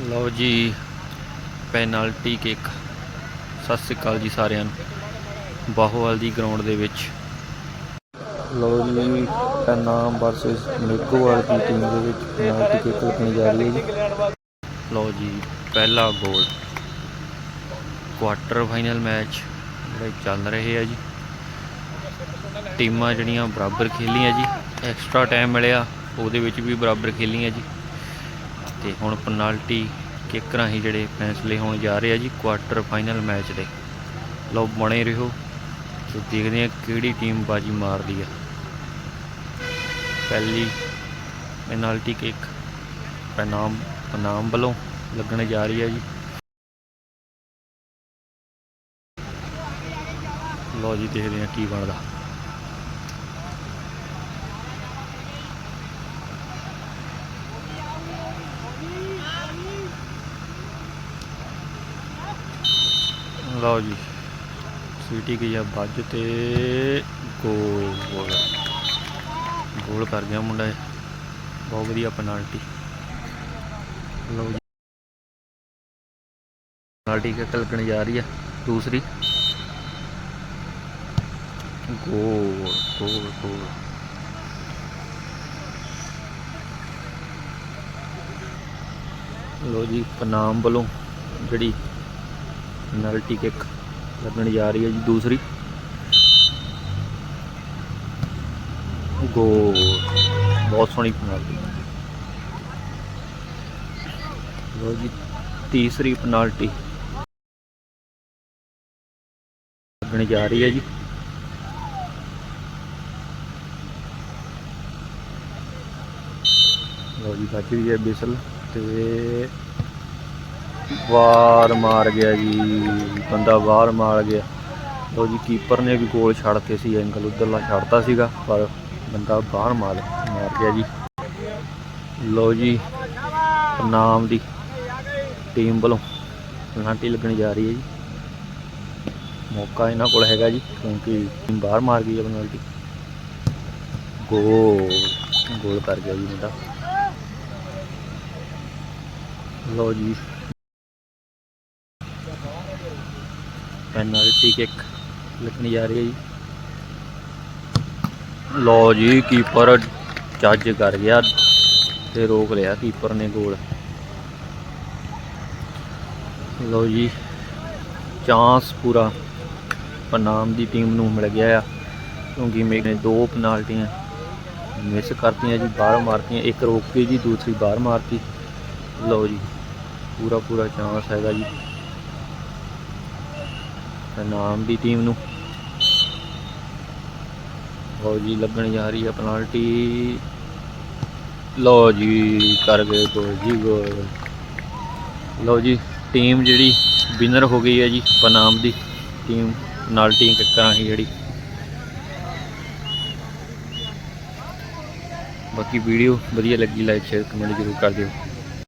ਲਓ ਜੀ, penalty kick Sat Sri ਅਕਾਲ ਜੀ ਸਾਰਿਆਂ ਨੂੰ। ਬਾਹੋਵਾਲ ਦੀ ਗਰਾਊਂਡ ਦੇ ਵਿੱਚ। ਲਓ ਜੀ, ਪੈਨਾ ਵਰਸਸ ਮੇਗੋਵਾਲ ਦੀ ਟੀਮ ਦੇ ਵਿੱਚ ਪੈਨਲਟੀ ਕਿੱਕ ਲੱਗਣੀ ਜਾ ਰਹੀ ਹੈ ਜੀ। ਲਓ ਜੀ, ਪਹਿਲਾ ਗੋਲ ਕੁਆਟਰ ਫਾਈਨਲ ਮੈਚ ਜਿਹੜੇ ਚੱਲ ਰਹੇ ਆ ਜੀ। ਟੀਮਾਂ ਜਿਹੜੀਆਂ ਬਰਾਬਰ ਖੇਲੀਆਂ ਜੀ। ਐਕਸਟਰਾ ਟਾਈਮ ਮਿਲਿਆ, ਉਹਦੇ ਵਿੱਚ ਵੀ ਬਰਾਬਰ ਖੇਲੀਆਂ ਜੀ। ਤੇ ਹੁਣ ਪੈਨਲਟੀ ਕਿੱਕ ਰਾਹੀਂ ਜਿਹੜੇ ਫੈਸਲੇ ਹੋਣ ਜਾ ਰਹੇ ਆ ਜੀ ਕੁਆਟਰ ਫਾਈਨਲ ਮੈਚ ਦੇ। ਲਓ ਬਣੇ ਰਹੋ ਤੇ ਦੇਖਦੇ ਆ ਕਿਹੜੀ ਟੀਮ ਬਾਜੀ ਮਾਰਦੀ ਆ। ਪਹਿਲੀ ਪੈਨਲਟੀ ਕਿੱਕ ਪਨਾਮ ਪਨਾਮ ਵੱਲੋਂ ਲੱਗਣ ਜਾ ਰਹੀ ਹੈ ਜੀ। ਲਓ ਜੀ ਦੇਖਦੇ ਆ ਕੀ ਬਣਦਾ। ਲਓ ਜੀ। ਸੀਟੀ ਗਈ ਆ ਵੱਜ ਤੇ ਗੋਲ ਗੋਲ ਗੋਲ ਕਰ ਗਿਆ ਮੁੰਡਾ ਬਹੁਤ ਵਧੀਆ ਪੈਨਾਲਟੀ ਲਓ ਜੀ। ਪੈਨਲਟੀ ਕਿੱਕ ਜਾ ਰਹੀ ਆ। ਦੂਸਰੀ। ਗੋਲ ਗੋਲ ਗੋਲ ਲਓ ਜੀ, ਪਨਾਮ ਵੱਲੋਂ ਜਿਹੜੀ ਪੈਨਲਟੀ ਕਿੱਕ ਲੱਗਣ ਜਾ ਰਹੀ ਹੈ ਜੀ ਦੂਸਰੀ। ਗੋ ਬਹੁਤ ਸੋਹਣੀ ਪੈਨਲਟੀ ਲਓ ਜੀ, ਤੀਸਰੀ ਪੈਨਲਟੀ ਲੱਗਣ ਜਾ ਰਹੀ ਹੈ ਜੀ। ਲਓ ਜੀ ਬੱਜ ਗਈ ਹੈ ਬਿਸਲ ਤੇ ਵਾਰ ਮਾਰ ਗਿਆ ਜੀ, ਬੰਦਾ ਬਾਹਰ ਮਾਰ ਗਿਆ। ਲਓ ਜੀ ਕੀਪਰ ਨੇ ਵੀ ਗੋਲ ਛੱਡ ਛੱਡਤੇ ਸੀ ਐਂਗਲ ਉਧਰਲਾ ਛੱਡਤਾ ਸੀਗਾ, ਪਰ ਬੰਦਾ ਬਾਹਰ ਮਾਰ ਮਾਰ ਗਿਆ ਜੀ। ਲਓ ਜੀ, ਨਾਮ ਦੀ ਟੀਮ ਵੱਲੋਂ ਪੈਨਲਟੀ ਲੱਗਣੀ ਜਾ ਰਹੀ ਹੈ ਜੀ। ਮੌਕਾ ਇਹਨਾਂ ਕੋਲ ਹੈਗਾ ਜੀ, ਕਿਉਂਕਿ ਬਾਹਰ ਮਾਰ ਗਈ ਹੈ ਪੈਨਲਟੀ ਗੋਲ ਗੋਲ ਕਰ ਗਿਆ ਜੀ ਮੁੰਡਾ ਲਓ ਜੀ ਪੈਨਲਟੀ ਕਿੱਕ ਲੱਗਣੀ ਜਾ ਰਹੀ ਹੈ ਜੀ। ਲਓ ਜੀ ਕੀਪਰ ਜੱਜ ਕਰ ਗਿਆ ਤੇ ਰੋਕ ਲਿਆ ਕੀਪਰ ਨੇ ਗੋਲ ਲਓ ਜੀ ਚਾਂਸ ਪੂਰਾ ਪਨਾਮ ਦੀ ਟੀਮ ਨੂੰ ਮਿਲ ਗਿਆ ਆ, ਕਿਉਂਕਿ ਮੇਰੇ ਦੋ ਪੈਨਾਲਟੀਆਂ ਮਿਸ ਕਰਤੀਆਂ ਜੀ, ਬਾਹਰ ਮਾਰਤੀਆਂ, ਇੱਕ ਰੋਕ ਕੇ ਜੀ, ਦੂਸਰੀ ਬਾਹਰ ਮਾਰਤੀ। ਲਓ ਜੀ ਪੂਰਾ ਪੂਰਾ ਚਾਂਸ ਹੈਗਾ ਜੀ। ਨਾਮ ਦੀ ਟੀਮ ਨੂੰ। ਲਓ ਜੀ, ਲੱਗਣ ਜਾ ਰਹੀ ਹੈ ਪੈਨਲਟੀ ਲਓ ਜੀ, ਕਰ ਗਏ ਗੋਲ ਜੀ ਗੋਲ ਲਓ ਜੀ ਟੀਮ ਜਿਹੜੀ ਵਿਨਰ ਹੋ ਗਈ ਹੈ ਜੀ ਪਨਾਮ ਦੀ ਟੀਮ ਪੈਨਲਟੀ ਕਿੱਕਾਂ ਹੀ ਜਿਹੜੀ। ਬਾਕੀ ਵੀਡੀਓ ਵਧੀਆ ਲੱਗੀ ਲਾਈਕ ਸ਼ੇਅਰ ਕਮੈਂਟ ਜ਼ਰੂਰ ਕਰ ਦਿਓ।